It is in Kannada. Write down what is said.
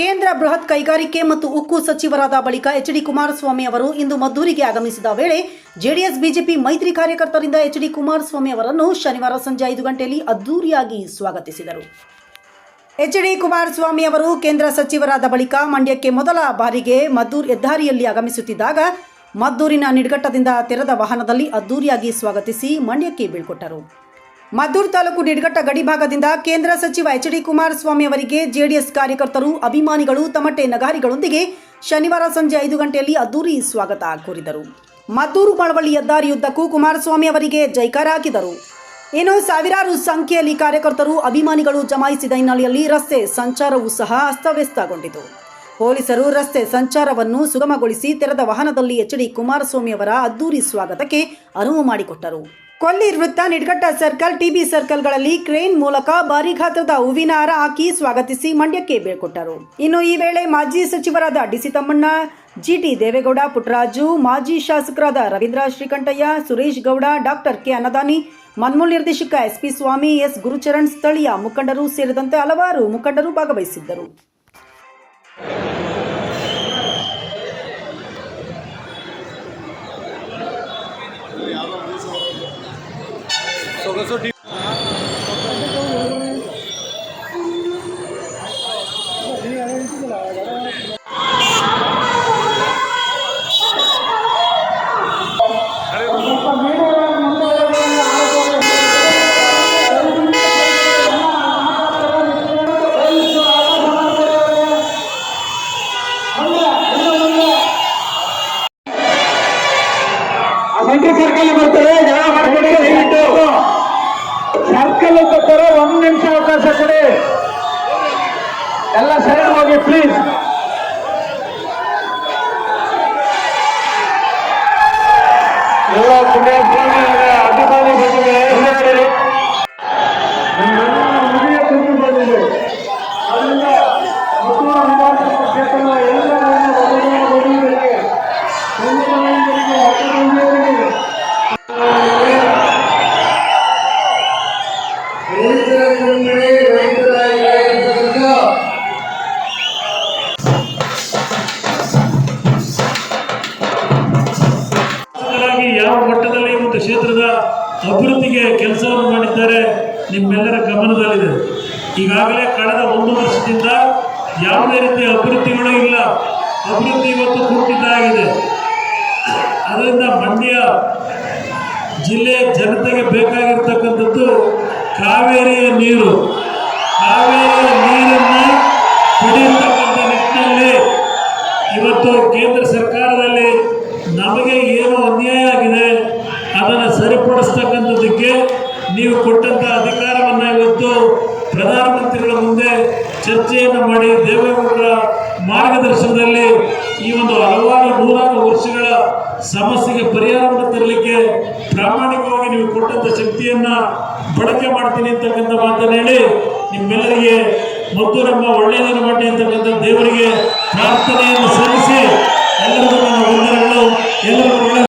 ಕೇಂದ್ರ ಬೃಹತ್ ಕೈಗಾರಿಕೆ ಮತ್ತು ಉಕ್ಕು ಸಚಿವರಾದ ಬಳಿಕ ಎಚ್ ಡಿ ಕುಮಾರಸ್ವಾಮಿ ಅವರು ಇಂದು ಮದ್ದೂರಿಗೆ ಆಗಮಿಸಿದ ವೇಳೆ ಜೆಡಿಎಸ್ ಬಿಜೆಪಿ ಮೈತ್ರಿ ಕಾರ್ಯಕರ್ತರಿಂದ ಎಚ್ ಡಿ ಕುಮಾರಸ್ವಾಮಿ ಅವರನ್ನು ಶನಿವಾರ ಸಂಜೆ ಐದು ಗಂಟೆಯಲ್ಲಿ ಅದ್ದೂರಿಯಾಗಿ ಸ್ವಾಗತಿಸಿದರು. ಎಚ್ ಡಿ ಕುಮಾರಸ್ವಾಮಿ ಅವರು ಕೇಂದ್ರ ಸಚಿವರಾದ ಬಳಿಕ ಮಂಡ್ಯಕ್ಕೆ ಮೊದಲ ಬಾರಿಗೆ ಮದ್ದೂರ್ ಹೆದ್ದಾರಿಯಲ್ಲಿ ಆಗಮಿಸುತ್ತಿದ್ದಾಗ ಮದ್ದೂರಿನ ನಿಡ್ಗಟ್ಟದಿಂದ ತೆರೆದ ವಾಹನದಲ್ಲಿ ಅದ್ದೂರಿಯಾಗಿ ಸ್ವಾಗತಿಸಿ ಮಂಡ್ಯಕ್ಕೆ ಬೀಳ್ಕೊಟ್ಟರು. ಮದ್ದೂರು ತಾಲೂಕು ನಿಡ್ಘಟ್ಟ ಗಡಿಭಾಗದಿಂದ ಕೇಂದ್ರ ಸಚಿವ ಎಚ್ ಡಿ ಕುಮಾರಸ್ವಾಮಿ ಅವರಿಗೆ ಜೆಡಿಎಸ್ ಕಾರ್ಯಕರ್ತರು ಅಭಿಮಾನಿಗಳು ತಮಟೆ ನಗಾರಿಗಳೊಂದಿಗೆ ಶನಿವಾರ ಸಂಜೆ ಐದು ಗಂಟೆಯಲ್ಲಿ ಅದ್ದೂರಿ ಸ್ವಾಗತ ಕೋರಿದರು. ಮದ್ದೂರು ಮಳವಳ್ಳಿ ಹೆದ್ದಾರಿಯುದ್ದಕ್ಕೂ ಕುಮಾರಸ್ವಾಮಿ ಅವರಿಗೆ ಜೈಕಾರ ಹಾಕಿದರು. ಇನ್ನು ಸಾವಿರಾರು ಸಂಖ್ಯೆಯಲ್ಲಿ ಕಾರ್ಯಕರ್ತರು ಅಭಿಮಾನಿಗಳು ಜಮಾಯಿಸಿದ ಹಿನ್ನೆಲೆಯಲ್ಲಿ ರಸ್ತೆ ಸಂಚಾರವೂ ಸಹ ಅಸ್ತವ್ಯಸ್ತಗೊಂಡಿತು. ಪೊಲೀಸರು ರಸ್ತೆ ಸಂಚಾರವನ್ನು ಸುಗಮಗೊಳಿಸಿ ತೆರೆದ ವಾಹನದಲ್ಲಿ ಎಚ್ ಡಿ ಕುಮಾರಸ್ವಾಮಿ ಅವರ ಅದ್ದೂರಿ ಸ್ವಾಗತಕ್ಕೆ ಅನುವು ಮಾಡಿಕೊಟ್ಟರು. ಕೊಲ್ಲಿ ವೃತ್ತ ನಿಡ್ಘಟ್ಟ ಸರ್ಕಲ್, ಟಿಬಿ ಸರ್ಕಲ್ಗಳಲ್ಲಿ ಕ್ರೇನ್ ಮೂಲಕ ಭಾರಿ ಗಾತ್ರದ ಹೂವಿನ ಹಾರ ಹಾಕಿ ಸ್ವಾಗತಿಸಿ ಮಂಡ್ಯಕ್ಕೆ ಬೀಳ್ಕೊಟ್ಟರು ಇನ್ನು ಈ ವೇಳೆ ಮಾಜಿ ಸಚಿವರಾದ ಡಿಸಿ ತಮ್ಮಣ್ಣ ಜಿಟಿ ದೇವೇಗೌಡ ಪುಟ್ಟರಾಜು ಮಾಜಿ ಶಾಸಕರಾದ ರವೀಂದ್ರ ಶ್ರೀಕಂಠಯ್ಯ, ಸುರೇಶ್ ಗೌಡ, ಡಾಕ್ಟರ್ ಕೆ ಅನ್ನದಾನಿ, ಮನ್ಮೂಲ್ ನಿರ್ದೇಶಕ ಎಸ್ಪಿ ಸ್ವಾಮಿ, ಎಸ್ ಗುರುಚರಣ್ ಸ್ಥಳೀಯ ಮುಖಂಡರು ಸೇರಿದಂತೆ ಹಲವಾರು ಮುಖಂಡರು ಭಾಗವಹಿಸಿದ್ದರು. ষোলোশো ಕ್ಷೇತ್ರದ ಅಭಿವೃದ್ಧಿಗೆ ಕೆಲಸವನ್ನು ಮಾಡಿದ್ದಾರೆ ನಿಮ್ಮೆಲ್ಲರ ಗಮನದಲ್ಲಿದೆ. ಈಗಾಗಲೇ ಕಳೆದ ಒಂದು ವರ್ಷದಿಂದ ಯಾವುದೇ ರೀತಿಯ ಅಭಿವೃದ್ಧಿಗಳು ಇಲ್ಲ. ಅಭಿವೃದ್ಧಿ ಇವತ್ತು ಕುಂಠಿತಾಗಿದೆ ಅದರಿಂದ ಮಂಡ್ಯ ಜಿಲ್ಲೆಯ ಜನತೆಗೆ ಬೇಕಾಗಿರ್ತಕ್ಕಂಥದ್ದು ಕಾವೇರಿಯ ನೀರು. ಕಾವೇರಿಯ ನೀರನ್ನು ಅದನ್ನು ಸರಿಪಡಿಸ್ತಕ್ಕಂಥದ್ದಕ್ಕೆ ನೀವು ಕೊಟ್ಟಂಥ ಅಧಿಕಾರವನ್ನು ಇವತ್ತು ಪ್ರಧಾನಮಂತ್ರಿಗಳ ಮುಂದೆ ಚರ್ಚೆಯನ್ನು ಮಾಡಿ ದೇವೇಗೌಡರ ಮಾರ್ಗದರ್ಶನದಲ್ಲಿ ಈ ಒಂದು ಹಲವಾರು ನೂರಾರು ವರ್ಷಗಳ ಸಮಸ್ಯೆಗೆ ಪರಿಹಾರವನ್ನು ತರಲಿಕ್ಕೆ ಪ್ರಾಮಾಣಿಕವಾಗಿ ನೀವು ಕೊಟ್ಟಂಥ ಶಕ್ತಿಯನ್ನು ಬಳಕೆ ಮಾಡ್ತೀನಿ ಅಂತಕ್ಕಂಥ ಮಾತನ್ನು ಹೇಳಿ ನಿಮ್ಮೆಲ್ಲರಿಗೆ ಮತ್ತು ನಮ್ಮ ಒಳ್ಳೆಯದನ್ನು ಮಾಡಿ ಅಂತಕ್ಕಂಥ ದೇವರಿಗೆ ಪ್ರಾರ್ಥನೆಯನ್ನು ಸಲ್ಲಿಸಿ ಎಲ್ಲರಿಗೂ ಎಲ್ಲರಿಗೂ ಒಳ್ಳೆಯ